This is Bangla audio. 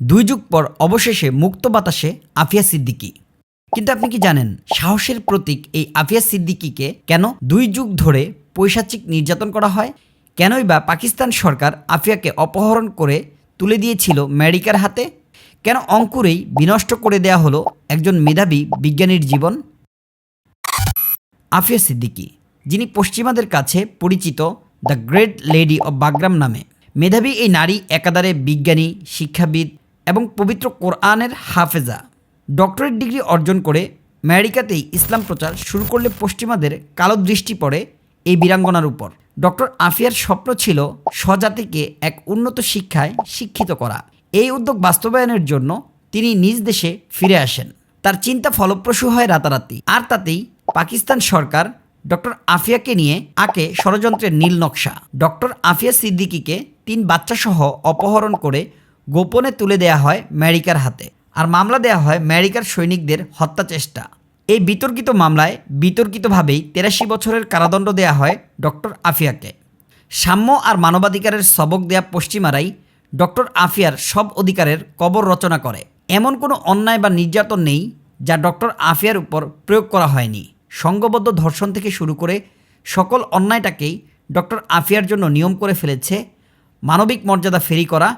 দুই যুগ পর অবশেষে মুক্ত বাতাসে আফিয়া সিদ্দিকী। কিন্তু আপনি কি জানেন, সাহসের প্রতীক এই আফিয়া সিদ্দিকীকে কেন দুই যুগ ধরে পৈশাচিক নির্যাতন করা হয়? কেনই বা পাকিস্তান সরকার আফিয়াকে অপহরণ করে তুলে দিয়েছিল আমেরিকার হাতে? কেন অঙ্কুরেই বিনষ্ট করে দেয়া হলো একজন মেধাবী বিজ্ঞানীর জীবন? আফিয়া সিদ্দিকী, যিনি পশ্চিমাদের কাছে পরিচিত the great lady of Bagram নামে। মেধাবী এই নারী একাধারে বিজ্ঞানী, শিক্ষাবিদ এবং পবিত্র কোরআনের হাফেজা। ডক্টরেট ডিগ্রি অর্জন করে আমেরিকাতেই ইসলাম প্রচার শুরু করলে পশ্চিমাদের কালো দৃষ্টি পড়ে এই বীরাঙ্গনার উপর। ডক্টর আফিয়ার স্বপ্ন ছিল স্বজাতিকে এক উন্নত শিক্ষায় শিক্ষিত করা। এই উদ্যোগ বাস্তবায়নের জন্য তিনি নিজ দেশে ফিরে আসেন। তার চিন্তা ফলপ্রসূ হয় রাতারাতি। আর তাতেই পাকিস্তান সরকার ডক্টর আফিয়াকে নিয়ে আঁকে ষড়যন্ত্রের নীল নকশা। ডক্টর আফিয়া সিদ্দিকীকে তিন বাচ্চাসহ অপহরণ করে গোপনে তুলে দেয়া হয় আমেরিকার হাতে। আর মামলা দেয়া হয় আমেরিকার সৈনিকদের হত্যা চেষ্টা। এই বিতর্কিত মামলায় বিতর্কিতভাবেই তেরাশি বছরের কারাদণ্ড দেয়া হয় ডক্টর আফিয়াকে। সাম্য আর মানবাধিকারের সবক দেয়া পশ্চিমারাই ডক্টর আফিয়ার সব অধিকারের কবর রচনা করে। এমন কোনো অন্যায় বা নির্যাতন নেই যা ডক্টর আফিয়ার উপর প্রয়োগ করা হয়নি। সংঘবদ্ধ ধর্ষণ থেকে শুরু করে সকল অন্যায়টাকেই ডক্টর আফিয়ার জন্য নিয়ম করে ফেলেছে। মানবিক মর্যাদা ফেরি করা